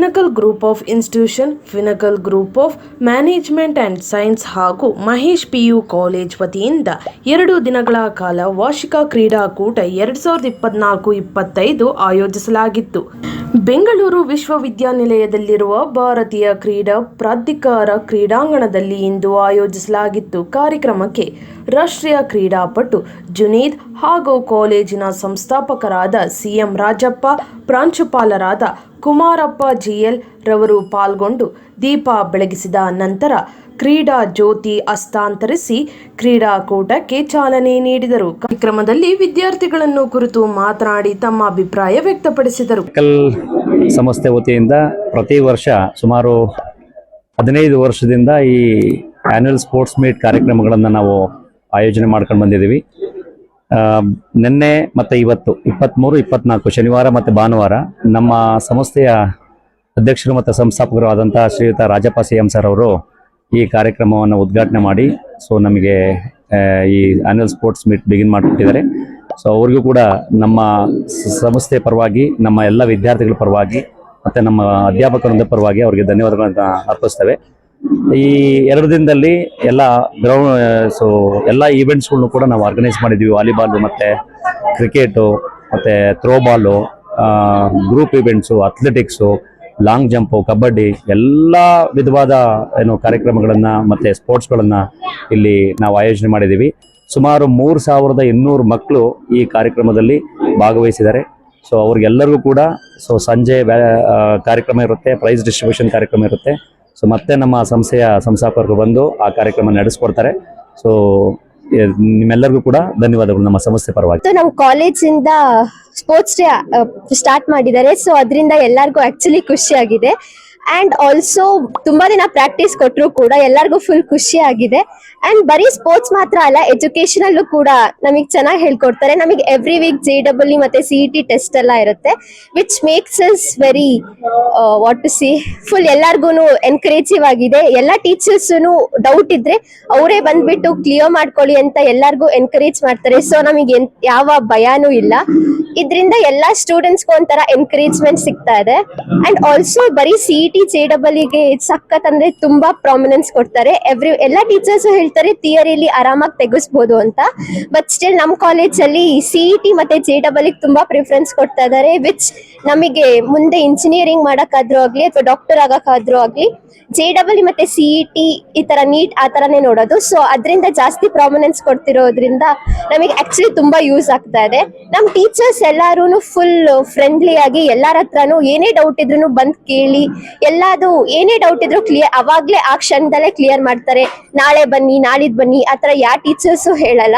Pinnacle group of institution Pinnacle group of management and science ಹಾಗೂ Mahesh PU college ವತಿಯಿಂದ ಎರಡು ದಿನಗಳ ಕಾಲ ವಾರ್ಷಿಕ ಕ್ರೀಡಾಕೂಟ ಎರಡು ಸಾವಿರದ ಇಪ್ಪತ್ನಾಲ್ಕು, ಇಪ್ಪತ್ತೈದು ಆಯೋಜಿಸಲಾಗಿತ್ತು. ಬೆಂಗಳೂರು ವಿಶ್ವವಿದ್ಯಾನಿಲಯದಲ್ಲಿರುವ ಭಾರತೀಯ ಕ್ರೀಡಾ ಪ್ರಾಧಿಕಾರ ಕ್ರೀಡಾಂಗಣದಲ್ಲಿ ಇಂದು ಆಯೋಜಿಸಲಾಗಿತ್ತು ಕಾರ್ಯಕ್ರಮಕ್ಕೆ ರಾಷ್ಟ್ರೀಯ ಕ್ರೀಡಾಪಟು ಜುನೀದ್ ಹಾಗೂ ಕಾಲೇಜಿನ ಸಂಸ್ಥಾಪಕರಾದ ಸಿಎಂ ರಾಜಪ್ಪ, ಪ್ರಾಂಶುಪಾಲರಾದ ಕುಮಾರಪ್ಪ ಜಿಎಲ್ ರವರು ಪಾಲ್ಗೊಂಡು ದೀಪ ಬೆಳಗಿಸಿದ ನಂತರ ಕ್ರೀಡಾ ಜ್ಯೋತಿ ಹಸ್ತಾಂತರಿಸಿ ಕ್ರೀಡಾಕೂಟಕ್ಕೆ ಚಾಲನೆ ನೀಡಿದರು. ಕಾರ್ಯಕ್ರಮದಲ್ಲಿ ವಿದ್ಯಾರ್ಥಿಗಳನ್ನು ಕುರಿತು ಮಾತನಾಡಿ ತಮ್ಮ ಅಭಿಪ್ರಾಯ ವ್ಯಕ್ತಪಡಿಸಿದರು. ಸಂಸ್ಥೆ ವತಿಯಿಂದ ಪ್ರತಿ ವರ್ಷ ಸುಮಾರು ಹದಿನೈದು ವರ್ಷದಿಂದ ಈ ಆ್ಯನ್ಯಲ್ ಸ್ಪೋರ್ಟ್ಸ್ ಮೀಟ್ ಕಾರ್ಯಕ್ರಮಗಳನ್ನು ನಾವು ಆಯೋಜನೆ ಮಾಡ್ಕೊಂಡು ಬಂದಿದ್ದೀವಿ. ನಿನ್ನೆ ಮತ್ತು ಇವತ್ತು ಇಪ್ಪತ್ತ್ಮೂರು ಇಪ್ಪತ್ನಾಲ್ಕು, ಶನಿವಾರ ಮತ್ತು ಭಾನುವಾರ ನಮ್ಮ ಸಂಸ್ಥೆಯ ಅಧ್ಯಕ್ಷರು ಮತ್ತು ಸಂಸ್ಥಾಪಕರು ಆದಂಥ ಶ್ರೀಯುತ ರಾಜಪ್ಪ ಸಿ ಎಂ ಸರ್ ಅವರು ಈ ಕಾರ್ಯಕ್ರಮವನ್ನು ಉದ್ಘಾಟನೆ ಮಾಡಿ, ಸೊ ನಮಗೆ ಈ ಆ್ಯನ್ಯಲ್ ಸ್ಪೋರ್ಟ್ಸ್ ಮೀಟ್ ಬಿಗಿನ್ ಮಾಡಿಕೊಟ್ಟಿದ್ದಾರೆ. ಸೊ ಅವ್ರಿಗೂ ಕೂಡ ನಮ್ಮ ಸಂಸ್ಥೆ ಪರವಾಗಿ, ನಮ್ಮ ಎಲ್ಲ ವಿದ್ಯಾರ್ಥಿಗಳ ಪರವಾಗಿ, ಮತ್ತು ನಮ್ಮ ಅಧ್ಯಾಪಕರಿಂದ ಪರವಾಗಿ ಅವರಿಗೆ ಧನ್ಯವಾದಗಳನ್ನು ಅರ್ಪಿಸ್ತೇವೆ. ಈ ಎರಡು ದಿನದಲ್ಲಿ ಎಲ್ಲ ಗ್ರೌಂಡ್ ಸೊ ಎಲ್ಲ ಈವೆಂಟ್ಸ್ಗಳನ್ನು ಕೂಡ ನಾವು ಆರ್ಗನೈಸ್ ಮಾಡಿದ್ವಿ ವಾಲಿಬಾಲು ಮತ್ತು ಕ್ರಿಕೆಟು ಮತ್ತು throwball group events athletics long jump kabaddi, ಎಲ್ಲ ವಿಧವಾದ, ಏನು, ಕಾರ್ಯಕ್ರಮಗಳನ್ನು, ಮತ್ತು ಸ್ಪೋರ್ಟ್ಸ್ಗಳನ್ನು ಇಲ್ಲಿ ನಾವು ಆಯೋಜನೆ ಮಾಡಿದ್ದೀವಿ. ಸುಮಾರು ಮೂರು ಸಾವಿರದ ಇನ್ನೂರು ಮಕ್ಕಳು ಈ ಕಾರ್ಯಕ್ರಮದಲ್ಲಿ ಭಾಗವಹಿಸಿದ್ದಾರೆ. ಸೊ ಅವ್ರಿಗೆಲ್ಲರಿಗೂ ಕೂಡ ಸೊ ಸಂಜೆ ಕಾರ್ಯಕ್ರಮ ಇರುತ್ತೆ ಪ್ರೈಸ್ ಡಿಸ್ಟ್ರಿಬ್ಯೂಷನ್ ಕಾರ್ಯಕ್ರಮ ಇರುತ್ತೆ. ಸೊ ಮತ್ತೆ ನಮ್ಮ ಸಂಸ್ಥೆಯ ಸಂಸ್ಥಾಪಕರು ಬಂದು ಆ ಕಾರ್ಯಕ್ರಮ ನಡೆಸ್ಕೊಡ್ತಾರೆ. ಸೊ ನಿಮ್ಮೆಲ್ಲರಿಗೂ ಕೂಡ ಧನ್ಯವಾದಗಳು ನಮ್ಮ ಸಂಸ್ಥೆ ಪರವಾಗಿ. ನಾವು ನಮ್ಮ ಕಾಲೇಜಿಂದ ಸ್ಪೋರ್ಟ್ಸ್ ಡೇ ಸ್ಟಾರ್ಟ್ ಮಾಡಿದ್ದಾರೆ. ಸೊ ಅದರಿಂದ ಎಲ್ಲರಿಗೂ ಆಕ್ಚುಲಿ ಖುಷಿ ಆಗಿದೆ ಅಂಡ್ ಆಲ್ಸೋ ತುಂಬಾ ದಿನ ಪ್ರಾಕ್ಟೀಸ್ ಕೊಟ್ಟರು ಕೂಡ ಎಲ್ಲರಿಗೂ ಫುಲ್ ಖುಷಿ ಆಗಿದೆ. ಅಂಡ್ ಬರೀ ಸ್ಪೋರ್ಟ್ಸ್ ಮಾತ್ರ ಅಲ್ಲ ಎಜುಕೇಶನ್ ಅಲ್ಲೂ ಕೂಡ ನಮಗೆ ಚೆನ್ನಾಗಿ ಹೇಳ್ಕೊಡ್ತಾರೆ. ನಮಗೆ ಎವ್ರಿ ವೀಕ್ ಜಿ ಡಬಲ್ ಮತ್ತೆ ಸಿ ಇ ಟಿ ಟೆಸ್ಟ್ ಎಲ್ಲ ಇರುತ್ತೆ which makes is very what to see full ಎಲ್ಲರಿಗೂ ಎನ್ಕರೇಜಿವ್ ಆಗಿದೆ. ಎಲ್ಲ ಟೀಚರ್ಸ್ ಡೌಟ್ ಇದ್ರೆ ಅವರೇ ಬಂದ್ಬಿಟ್ಟು ಕ್ಲಿಯರ್ ಮಾಡ್ಕೊಳ್ಳಿ ಅಂತ ಎಲ್ಲರಿಗೂ ಎನ್ಕರೇಜ್ ಮಾಡ್ತಾರೆ. ಸೊ ನಮಗೆ ಯಾವ ಭಯನೂ ಇಲ್ಲ. ಇದರಿಂದ ಎಲ್ಲ ಸ್ಟೂಡೆಂಟ್ಸ್ಗೂ ಒಂಥರ ಎನ್ಕರೇಜ್ಮೆಂಟ್ ಸಿಗ್ತಾ ಇದೆ. ಅಂಡ್ ಆಲ್ಸೋ ಬರೀ ಸಿ ಇ ಟಿ ಜೆ ಡಬಲ್ಗೆ ಸಖತ್ ಅಂದ್ರೆ ತುಂಬಾ ಪ್ರಾಮಿನೆನ್ಸ್ ಕೊಡ್ತಾರೆ. ಎವ್ರಿ ಎಲ್ಲಾ ಟೀಚರ್ಸ್ ಹೇಳ್ತಾರೆ ಥಿಯರಿಲಿ ಆರಾಮಾಗಿ ತೆಗಿಸ್ಬೋದು ಅಂತ. ಬಟ್ ಸ್ಟಿಲ್ ನಮ್ಮ ಕಾಲೇಜಲ್ಲಿ ಅಲ್ಲಿ ಇ ಮತ್ತೆ ಜೆ ಡಬಲ್ ತುಂಬಾ ಪ್ರಿಫರೆನ್ಸ್ ಕೊಡ್ತಾ ಇದ್ದಾರೆ ವಿಚ್ ನಮಗೆ ಮುಂದೆ ಇಂಜಿನಿಯರಿಂಗ್ ಮಾಡಕ್ಕಾದ್ರೂ ಆಗ್ಲಿ ಅಥವಾ ಡಾಕ್ಟರ್ ಆಗಕ್ಕಾದ್ರೂ ಆಗ್ಲಿ ಜೆ ಡಬಲ್ ಮತ್ತೆ ಸಿ ಇ ಟಿ ಈ ತರ ನೀಟ್ ಆ ತರನೇ ನೋಡೋದು. ಸೊ ಅದರಿಂದ ಜಾಸ್ತಿ ಪ್ರಾಮಿನೆನ್ಸ್ ಕೊಡ್ತಿರೋದ್ರಿಂದ ನಮಗೆ ಆಕ್ಚುಲಿ ತುಂಬಾ ಯೂಸ್ ಆಗ್ತಾ ಇದೆ. ನಮ್ ಟೀಚರ್ಸ್ ಎಲ್ಲಾರು ಫುಲ್ ಫ್ರೆಂಡ್ಲಿ ಆಗಿ ಎಲ್ಲಾರ ಹತ್ರನು ಏನೇ ಡೌಟ್ ಇದ್ರು ಬಂದ್ ಕೇಳಿ ಎಲ್ಲಾದು ಏನೇ ಡೌಟ್ ಇದ್ರು ಕ್ಲಿಯರ್ ಅವಾಗ್ಲೇ ಆ ಕ್ಷಣದಲ್ಲೇ ಕ್ಲಿಯರ್ ಮಾಡ್ತಾರೆ. ನಾಳೆ ಬನ್ನಿ, ನಾಳಿದ್ ಬನ್ನಿ ಆತರ ಯಾವ ಟೀಚರ್ಸು ಹೇಳಲ್ಲ.